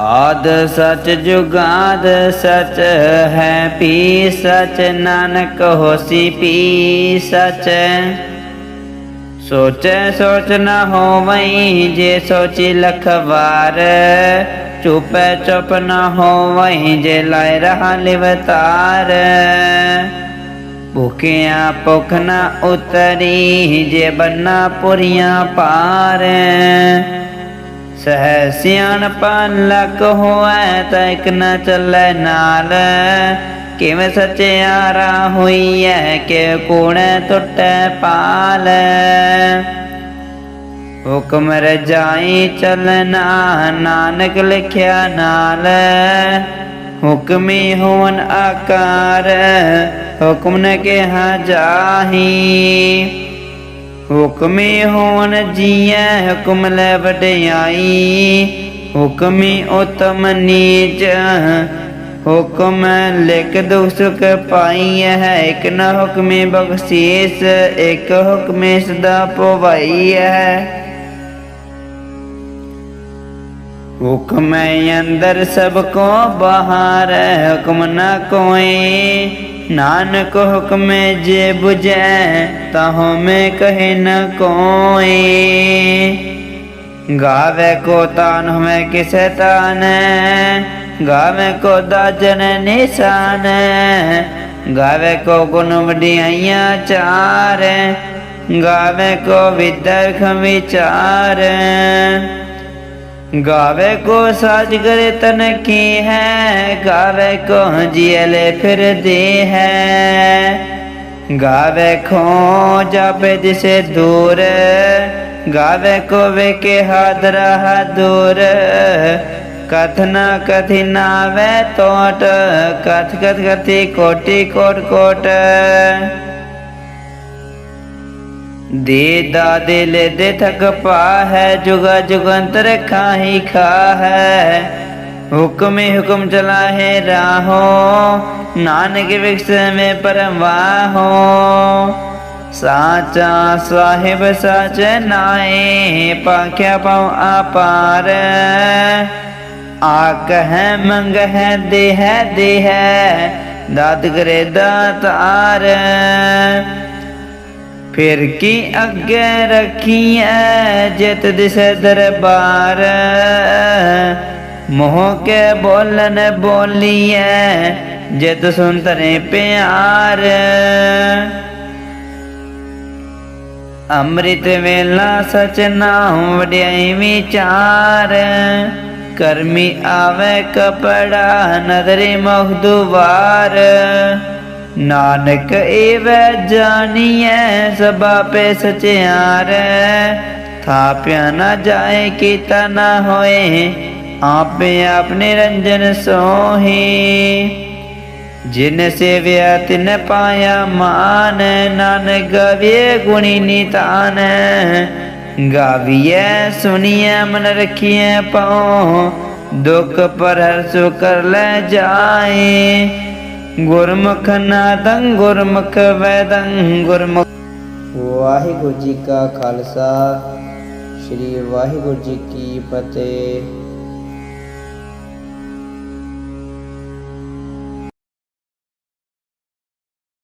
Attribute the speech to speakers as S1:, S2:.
S1: ਆਦ ਸਚ ਜੁਗਾਦ ਸਚ ਹੈ, ਪੀ ਸਚ ਨਾਨਕ ਹੋਸੀ, ਪੀ ਸਚ। ਸੋਚੈ ਸੋਚ ਨ ਹੋਵਈ, ਜੇ ਸੋਚੀ ਲਖ ਵਾਰ। ਚੁਪੈ ਚੁਪ ਨਾ ਹੋਵਈ, ਜੇ ਲਾਇ ਰਹਾ ਲਿਵਤਾਰ ਭੁਖਿਆ ਭੁਖ ਨ ਉਤਰੀ, ਜੇ ਬੰਨਾ ਪੁਰੀਆਂ ਪਾਰ। ਸਹਿ ਸਿਆਣਪਾ ਲਕ ਹੋਐ ਤਾਂ ਇਕ ਨ ਚੱਲੈ ਨਾਲ। ਕਿਵੇਂ ਸਚਿਆਰਾ ਹੋਈਐ, ਕਿ ਕੂੜੈ ਟੁੱਟੈ ਪਾਲ। ਹੁਕਮ ਰਜਾਈ ਚਲਨਾ ਨਾਨਕ ਲਿਖਿਆ ਨਾਲ। ਹੁਕਮੀ ਹੋਣ ਆਕਾਰ, ਹੁਕਮ ਨੇ ਕਿਹਾ ਜਾਹੀ। ਹੁਕਮੀ ਹੋਣ ਜੀਐ ਹੁਕਮ ਲੈ ਵਡਿਆਈ। ਹੁਕਮੀ ਉਤਮ ਨੀਚ, ਹੁਕਮ ਲਿਖ ਦੁਖ ਪਾਈ ਹੈ ਇਕ ਨ ਹੁਕਮੇ ਬਖਸ਼ੀਸ, ਇਕ ਹੁਕਮੇ ਸਦਾ ਪਵਾਈ ਹੈ ਹੁਕਮ ਅੰਦਰ ਸਭ ਕੋ ਬਹਾਰ, ਹੁਕਮ ਨਾ ਕੋਈ ਨਾਨਕ ਹੁਕਮੇ ਜੇ 부ਜੈ ਤਾਹੋ ਮੈਂ ਕਹੇ ਨ ਕੋਈ ਗਾਵੇ ਕੋ ਤਾਨ, ਹਮੇ ਕਿਸੈ ਤਾਨ। ਗਾਵੇ ਕੋ ਦਾਜਨ ਨਿਸ਼ਾਨ। ਗਾਵੇ ਕੋ ਗੁਣ ਵਡਿਆਈਆਂ ਚਾਰ। ਗਾਵੇ ਕੋ ਵਿਦਰਖ ਵਿਚਾਰ। ਗਾਵੇ ਕੋ ਸਾਜ ਕਰੇ ਤਨ ਕੀ ਹੈ, ਗਾਵੇ ਕੋ ਜੀਲੇ ਫਿਰਦੇ ਹੈ। ਗਾਵੇ ਖੋ ਜਾਪੇ ਦਿਸੇ ਦੂਰ, ਗਾਵੇ ਕੋ ਵੇ ਕੇ ਹਾਦਰਾ ਦੂਰ। ਕਥਨਾ ਕਥਿ ਨਾਵੇ ਤੋਟ, ਕਥ ਕਥ ਕਥੀ ਕੋਟੀ ਕੋਟ ਕੋਟ। ਦੇ ਦਾਦੇ ਲੈ ਦੇ ਥਕ ਪਾ ਹੈ ਜੁਗਾ ਜੁਗੰਤਰ ਖਾਹੀ ਖਾ ਹੈ ਹੁਕਮੇ ਹੁਕਮ ਚਲਾ ਰਾਹੋ, ਨਾਨਕ ਵਿਖਸ ਮੇ ਪਰਵਾਹੋ ਸਾਚਾ ਸਾਹਿਬ ਸਾਚ ਨਾਏ ਪਾਖਿਆ ਪਾਉ ਆਪਾਰ ਆਕ ਹੈ, ਮੰਗ ਹੈ ਦੇ ਹੈ ਦੇ ਹੈ, ਦਾਤ ਕਰੇ ਦਾਤਾਰ ਫਿਰ ਕੀ ਅੱਗੇ ਰੱਖੀਐ ਜਿਤ ਦਿਸੇ ਦਰਬਾਰ? ਮੋਹ ਕੇ ਬੋਲਨ ਬੋਲੀਐ ਜਿਤ ਸੁਨਤਰੇ ਪਿਆਰ। ਅੰਮ੍ਰਿਤ ਵੇਲਾ ਸਚ ਨਾਮ ਵਡਿਆਈ ਵਿਚਾਰ। ਕਰਮੀ ਆਵੇ ਕਪੜਾ ਨਦਰੀ ਮੁਖ ਦੁਵਾਰ ਨਾਨਕ ਏਵੈ ਜਾਣੀਐ, ਸਭਾ ਪੇ ਸਚਿਆਰ ਥਾਪਿਆ ਨਾ ਜਾਏ, ਕੀਤਾ ਨਾ ਹੋਏ, ਆਪੇ ਆਪ ਨਿਰੰਜਨ ਸੋਹੀ। ਜਿਨ ਸੇਵਿਆ, ਤਿਨ ਪਾਇਆ ਮਾਨ, ਨਾਨਕ ਗਵੇ ਗੁਣੀ ਨਿਤਾਨ। ਗਾਵੀਐ, ਸੁਣੀਐ, ਮਨ ਰਖੀਐ ਪਾਉ, ਦੁਖ ਪਰ ਹਰ ਸੁ ਕਰ ਲੈ ਜਾਏ। ਗੁਰਮੁਖ ਨਾਦੰ ਗੁਰਮੁਖ ਵੈਦੰ ਗੁਰਮੁਖ ਵਾਹਿਗੁਰੂ ਜੀ ਕਾ ਖਾਲਸਾ ਸ੍ਰੀ ਵਾਹਿਗੁਰੂ ਜੀ ਕੀ ਫਤਿਹ।